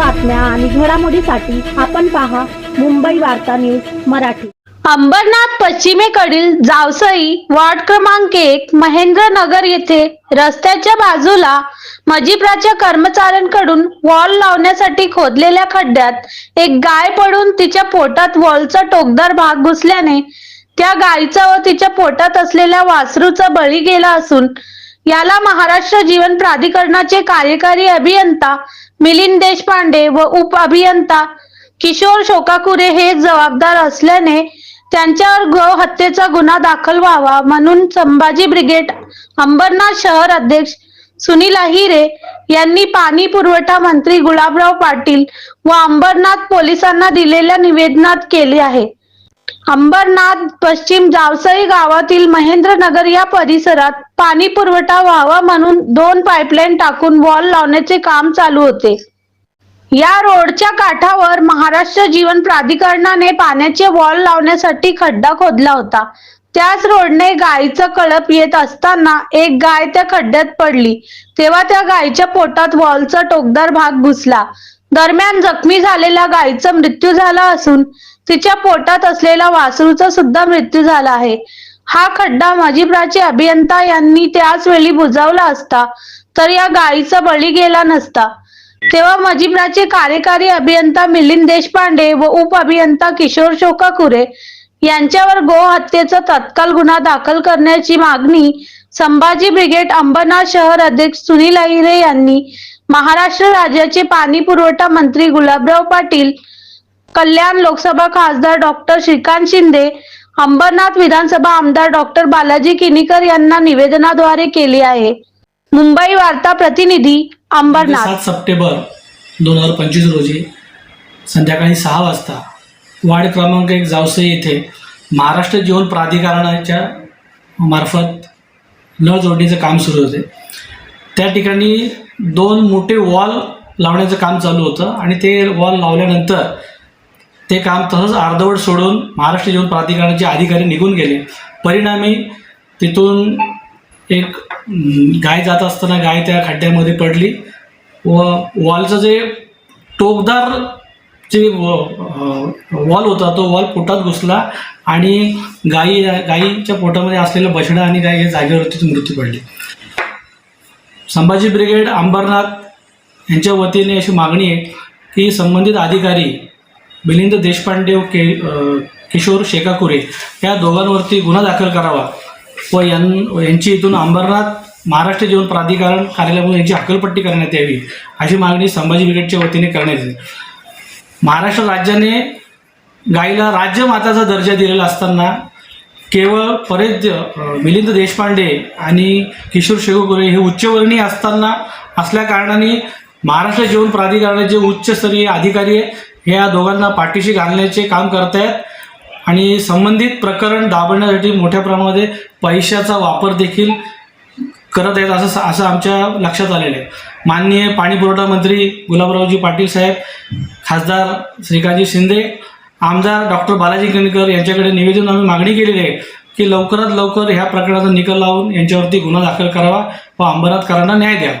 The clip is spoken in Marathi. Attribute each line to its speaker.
Speaker 1: बातम्या आणि घडामोडीसाठी आपण पहा मुंबई वार्ता न्यूज मराठी.
Speaker 2: अंबरनाथ पश्चिमेकडील जावसई वार्ड क्रमांक एक महेंद्रनगर येथे रस्त्याच्या बाजूला मजिप्राच्या कर्मचाऱ्यांकडून वॉल लावण्यासाठी खोदलेल्या खड्ड्यात एक गाय पडून तिच्या पोटात वॉलचा टोकदार भाग घुसल्याने त्या गायीचा व तिच्या पोटात असलेल्या वासरूचा बळी गेला असून याला महाराष्ट्र जीवन प्राधिकरणाचे कार्यकारी अभियंता मिलिंद देशपांडे व उप अभियंता किशोर शोकाकुरे हे जबाबदार असल्याने त्यांच्यावर गो हत्येचा गुन्हा दाखल व्हावा म्हणून संभाजी ब्रिगेड अंबरनाथ शहर अध्यक्ष सुनील अहिरे यांनी पाणी पुरवठा मंत्री गुलाबराव पाटील व अंबरनाथ पोलिसांना दिलेल्या निवेदनात केले आहे. अंबरनाथ पश्चिम जावसई गावातील महेंद्रनगर या परिसरात पाणी पुरवठा व्हावा म्हणून दोन पाईपलाईन टाकून वॉल लावण्याचे काम चालू होते. या रोडच्या काठावर महाराष्ट्र जीवन प्राधिकरणाने पाण्याचे वॉल लावण्यासाठी खड्डा खोदला होता. त्याच रोडने गायीचं कळप येत असताना एक गाय त्या खड्ड्यात पडली. तेव्हा त्या गायीच्या पोटात वॉलचा टोकदार भाग घुसला. दरम्यान जखमी झालेल्या गायीचा मृत्यू झाला असून तिच्या पोटात असलेला वासरूचा सुद्धा मृत्यू झाला आहे. हा खड्डा माजी प्राची अभियंता यांनी त्याच वेळी बुजावला असता तर या गायीचा बळी गेला नसता. तेव्हा मजिप्राचे कार्यकारी अभियंता मिलिंद देशपांडे व उप अभियंता किशोर शोकाकुरे यांच्यावर गो हत्येचा तत्काल गुन्हा दाखल करण्याची मागणी संभाजी ब्रिगेड अंबरनाथ शहर अध्यक्ष सुनील अहिरे यांनी महाराष्ट्र राज्याचे पाणी पुरवठा मंत्री गुलाबराव पाटील कल्याण लोकसभा खासदार डॉक्टर श्रीकांत शिंदे अंबरनाथ विधानसभा आमदार डॉक्टर बालाजी किनीकर यांना निवेदनाद्वारे केली आहे. मुंबई वार्ता प्रतिनिधी अंबरनाथ.
Speaker 3: सात सप्टेंबर दोन हजार पंचवीस रोजी संध्याकाळी सहा वाजता वार्ड क्रमांक एक जावसई येथे महाराष्ट्र जीवन प्राधिकरणाच्या मार्फत नळ जोडणीचं काम सुरू होते. त्या ठिकाणी दोन मोठे वॉल लावण्याचं काम चालू होतं आणि ते वॉल लावल्यानंतर ते काम तसंच अर्धवट सोडून महाराष्ट्र जीवन प्राधिकरणाचे अधिकारी निघून गेले परिणामी तिथून एक गाय जात असताना गाय त्या खड्ड्यामध्ये पडली व वॉलचं जे टोकदार जे वॉल होता तो वॉल पोटात घुसला आणि गाई गाईच्या पोटामध्ये असलेलं बछडा आणि गाय या जागेवरतीच मृत्यू पडली. संभाजी ब्रिगेड अंबरनाथ यांच्या वतीने अशी मागणी आहे की संबंधित अधिकारी मिलिंद देशपांडे व के किशोर शेकाकुरे या दोघांवरती गुन्हा दाखल करावा व यां यांची इथून अंबरनाथ महाराष्ट्र जीवन प्राधिकरण कार्यालयामधून यांची हकलपट्टी करण्यात यावी अशी मागणी संभाजी ब्रिगेडच्या वतीने करण्यात येईल. महाराष्ट्र राज्याने गायीला राज्यमाताचा दर्जा दिलेला असताना केवळ परेद्य मिलिंद देशपांडे आणि किशोर शेगोगोरे हे उच्चवर्णीय असताना असल्या कारणाने महाराष्ट्र जीवन प्राधिकरणाचे उच्चस्तरीय अधिकारी हे या दोघांना पाठीशी घालण्याचे काम करतायत. आणि संबंधित प्रकरण दाबण्यासाठी मोठ्या प्रमाणामध्ये पैशाचा वापर देखील करत आहेत असं असं आमच्या लक्षात आलेलं आहे. माननीय पाणी पुरवठा मंत्री गुलाबरावजी पाटील साहेब खासदार श्रीकांतजी शिंदे आमदार डॉक्टर बालाजी कणकर यांच्याकडे निवेदन आम्ही मागणी केलेली आहे की लवकरात लवकर ह्या प्रकरणाचा निकाल लावून यांच्यावरती गुन्हा दाखल करावा व अंबरनाथकरांना न्याय द्यावा.